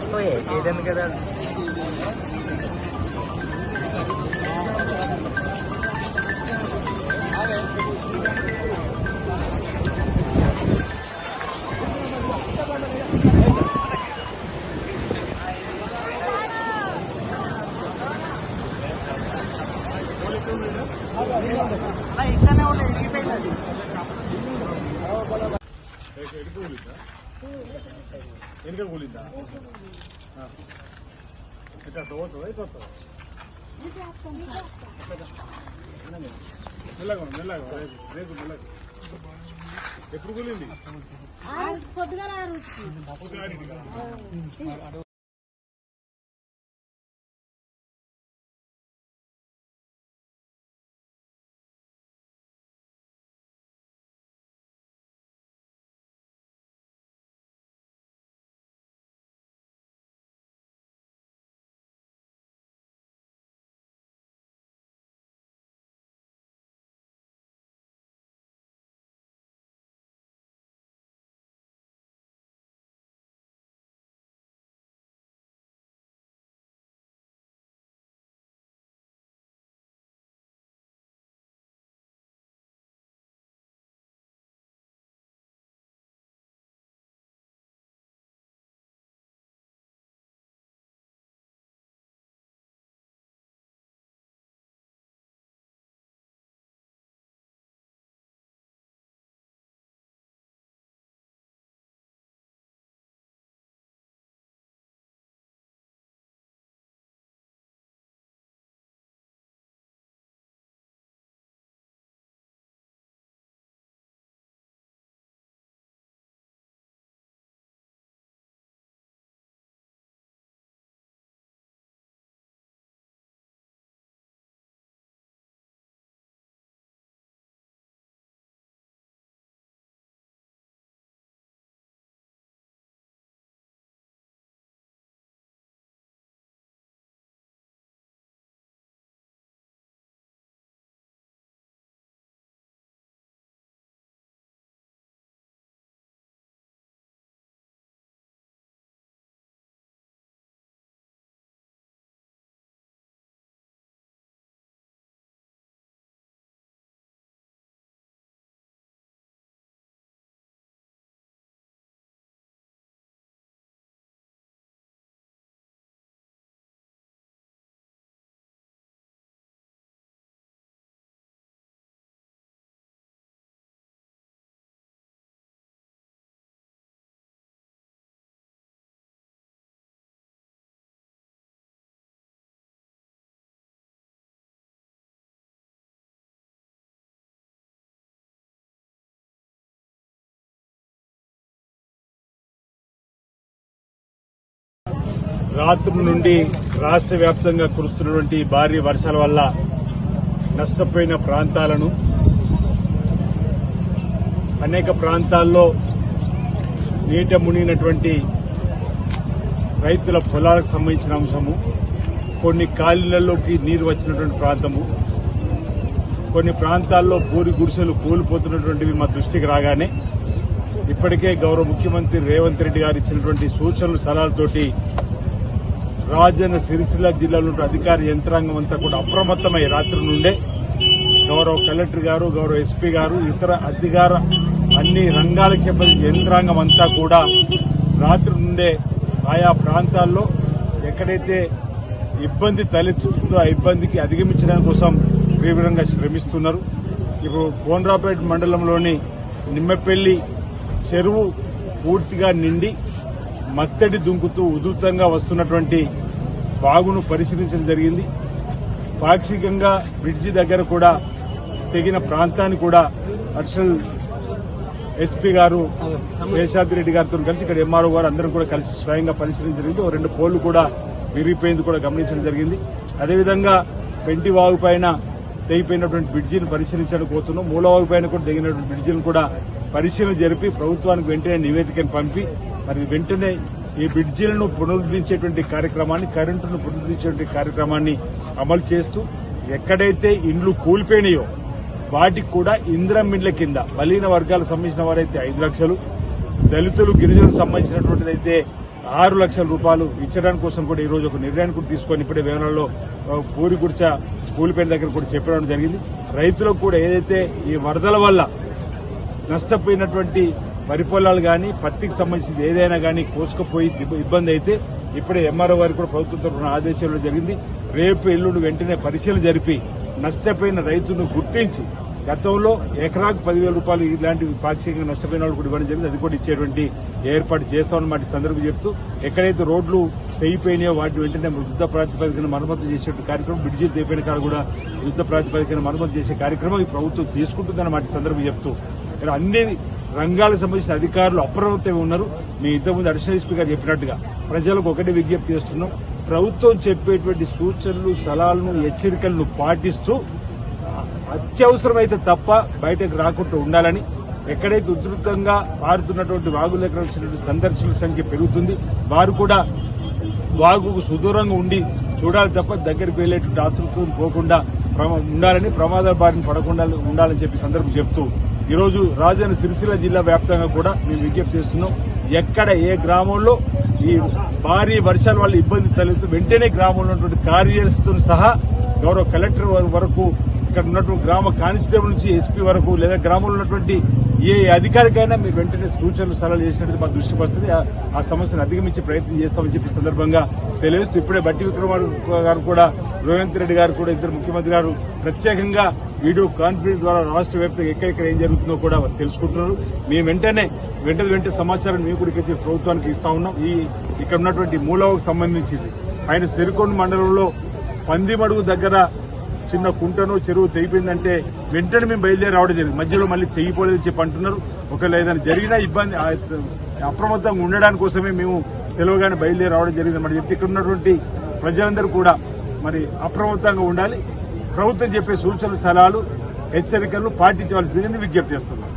తెలిసిపోయే చేయదండి కదా. ఇక్కడనే ఉండే ఎడిగిపోయింది అది వెనుక కూలిందా ఎట్లా పోతుందా వస్తుందా మెల్లగా మెల్లగా. రేపు మెల్లగా ఎప్పుడు కూలింది పొద్దుగాల రాత్రి నుండి రాష్ట్ర వ్యాప్తంగా కురుస్తున్నటువంటి భారీ వర్షాల వల్ల నష్టపోయిన ప్రాంతాలను అనేక ప్రాంతాల్లో నీట మునిగినటువంటి రైతుల పొలాలకు సంబంధించిన అంశము కొన్ని కాలువలలోకి నీరు వచ్చినటువంటి ప్రాంతము కొన్ని ప్రాంతాల్లో పూరి గుడిసెలు కూలిపోతున్నటువంటివి మా దృష్టికి రాగానే ఇప్పటికే గౌరవ ముఖ్యమంత్రి రేవంత్ రెడ్డి గారు ఇచ్చినటువంటి సూచనలు సలహాలతోటి రాజన్న సిరిసిల్ల జిల్లాలో అధికార యంత్రాంగం అంతా కూడా అప్రమత్తమై రాత్రి నుండే గౌరవ కలెక్టర్ గారు గౌరవ ఎస్పీ గారు ఇతర అధికార అన్ని రంగాలకు చెప్పిన యంత్రాంగం అంతా కూడా రాత్రి నుండే ఆయా ప్రాంతాల్లో ఎక్కడైతే ఇబ్బంది తలెత్తుతుందో ఆ ఇబ్బందికి అధిగమించడం కోసం తీవ్రంగా శ్రమిస్తున్నారు. ఇప్పుడు కోనరాపేట మండలంలోని నిమ్మపల్లి చెరువు పూర్తిగా నిండి మత్తడి దుంకుతూ ఉధృతంగా వస్తున్నటువంటి బాగును పరిశీలించడం జరిగింది. పాక్షికంగా బ్రిడ్జి దగ్గర కూడా తెగిన ప్రాంతాన్ని కూడా అడిషనల్ ఎస్పీ గారు శేషాద్రి రెడ్డి గారితో కలిసి ఇక్కడ ఎంఆర్ఓ గారు అందరం కూడా కలిసి స్వయంగా పరిశీలించడం జరిగింది. రెండు పోళ్ళు కూడా విరిగిపోయింది కూడా గమనించడం జరిగింది. అదేవిధంగా పెంటి వాగు పైన తెగిపోయినటువంటి బ్రిడ్జిని పరిశీలించడానికి పోతున్నాం. మూలవాగు పైన కూడా తెగినటువంటి బ్రిడ్జిని కూడా పరిశీలన జరిపి ప్రభుత్వానికి వెంటనే నివేదికను పంపి మరి వెంటనే ఈ బ్రిడ్జిలను పునరుద్ధరించేటువంటి కార్యక్రమాన్ని కరెంటును పునరుద్ధరించేటువంటి కార్యక్రమాన్ని అమలు చేస్తూ ఎక్కడైతే ఇండ్లు కూలిపోయినాయో వాటికి కూడా ఇంద్రం ఇండ్ల కింద బలీన వర్గాలకు సంబంధించిన వారైతే ఐదు లక్షలు దళితులు గిరిజనులకు సంబంధించినటువంటిదైతే ఆరు లక్షల రూపాయలు ఇచ్చడానికి కోసం కూడా ఈరోజు ఒక నిర్ణయాన్ని కూడా తీసుకొని ఇప్పుడే వేమనలో ఆ, కూలిపేట స్కూల్ పేరు దగ్గర కూడా చెప్పడం జరిగింది. రైతులకు కూడా ఏదైతే ఈ వరదల వల్ల నష్టపోయినటువంటి వరి పొలాలు కానీ పత్తికి సంబంధించింది ఏదైనా కానీ కోసుకుపోయి ఇబ్బంది అయితే ఇప్పుడే ఎంఆర్ఓ వారికి కూడా ప్రభుత్వం తరఫున ఆదేశాలు జరిగింది. రేపు ఎల్లుండి వెంటనే పరిశీలన జరిపి నష్టపోయిన రైతును గుర్తించి గతంలో ఎకరాకు పదివేల రూపాయలు ఇలాంటివి పాక్షికంగా నష్టపోయిన వాళ్ళు కూడా ఇవ్వడం జరిగింది. అది కూడా ఇచ్చేటువంటి ఏర్పాటు చేస్తామని మాట సందర్భం చెప్తూ ఎక్కడైతే రోడ్లు తెగిపోయినాయో వాటి వెంటనే యుద్ధ ప్రాతిపదికన మరమ్మతు చేసే కార్యక్రమం బ్రిడ్జిలు తెగిపోయిన కాడ కూడా యుద్ధ ప్రాతిపదికన మరమ్మతు చేసే కార్యక్రమం ఈ ప్రభుత్వం తీసుకుంటుందని మాట సందర్భం చెప్తూ ఇక్కడ అన్ని రంగాలకు సంబంధించిన అధికారులు అప్రమత్తమై ఉన్నారు. మీ ఇంతకుముందు అడిషనల్ ఎస్పీ గారు చెప్పినట్టుగా ప్రజలకు ఒకటే విజ్ఞప్తి చేస్తున్నాం. ప్రభుత్వం చెప్పేటువంటి సూచనలు సలహాలను హెచ్చరికలను పాటిస్తూ అత్యవసరమైతే తప్ప బయటకు రాకుండా ఉండాలని ఎక్కడైతే ఉధృతంగా పారుతున్నటువంటి వాగుల దగ్గర వచ్చినటువంటి సందర్శకుల సంఖ్య పెరుగుతుంది వారు కూడా వాగుకు సుదూరంగా ఉండి చూడాలి తప్ప దగ్గరికి వెళ్ళేటువంటి ఆతృత్వం పోకుండా ఉండాలని ప్రమాదాల బారిన పడకుండా ఉండాలని చెప్పి సందర్భం చెప్తూ ఈరోజు రాజధాని సిరిసిల్ల జిల్లా వ్యాప్తంగా కూడా మేము విజ్ఞప్తి చేస్తున్నాం ఎక్కడ ఏ గ్రామంలో ఈ భారీ వర్షాల వల్ల ఇబ్బంది తలెత్తు వెంటనే గ్రామంలో ఉన్నటువంటి కార్యదర్శితో సహా గౌరవ కలెక్టర్ వరకు ఇక్కడ ఉన్నటువంటి గ్రామ కానిస్టేబుల్ నుంచి ఎస్పీ వరకు లేదా గ్రామంలో ఉన్నటువంటి ఏ అధికారికైనా మీరు వెంటనే సూచనలు సలహాలు చేసినట్టు మా దృష్టికి వస్తుంది. ఆ- సమస్యను అధిగమించే ప్రయత్నం చేస్తామని చెప్పి సందర్భంగా తెలియజేస్తూ ఇప్పుడే బట్టి విక్రమార్క గారు కూడా రేవంత్ రెడ్డి గారు కూడా ఇద్దరు ముఖ్యమంత్రి గారు ప్రత్యేకంగా వీడియో కాన్ఫరెన్స్ ద్వారా రాష్ట్ర వ్యాప్తంగా ఎక్కడెక్కడ ఏం జరుగుతుందో కూడా తెలుసుకుంటున్నారు. మేము వెంటనే వెంటనే వెంటనే సమాచారం మేము కూడా ఇక్కడ ప్రభుత్వానికి ఇస్తా ఉన్నాం. ఈ ఇక్కడ ఉన్నటువంటి మూలవకు సంబంధించింది. ఆయన సిరికొండ మండలంలో పందిమడుగు దగ్గర చిన్న కుంటను చెరువు తెగిపోయిందంటే వెంటనే మేము బయలుదేరి రావడం జరిగింది. మధ్యలో మళ్ళీ తెగిపోలేదని చెప్పి అంటున్నారు. ఒకవేళ ఏదైనా జరిగినా ఇబ్బంది అప్రమత్తంగా ఉండడానికి కోసమే మేము తెలియగానే బయలుదేరి రావడం జరిగింది. మరి చెప్పి ఇక్కడ ఉన్నటువంటి ప్రజలందరూ కూడా మరి అప్రమత్తంగా ఉండాలి. ప్రభుత్వం చెప్పే సూచనలు సలహాలు హెచ్చరికలు పాటించవలసిందని విజ్ఞప్తి చేస్తున్నాం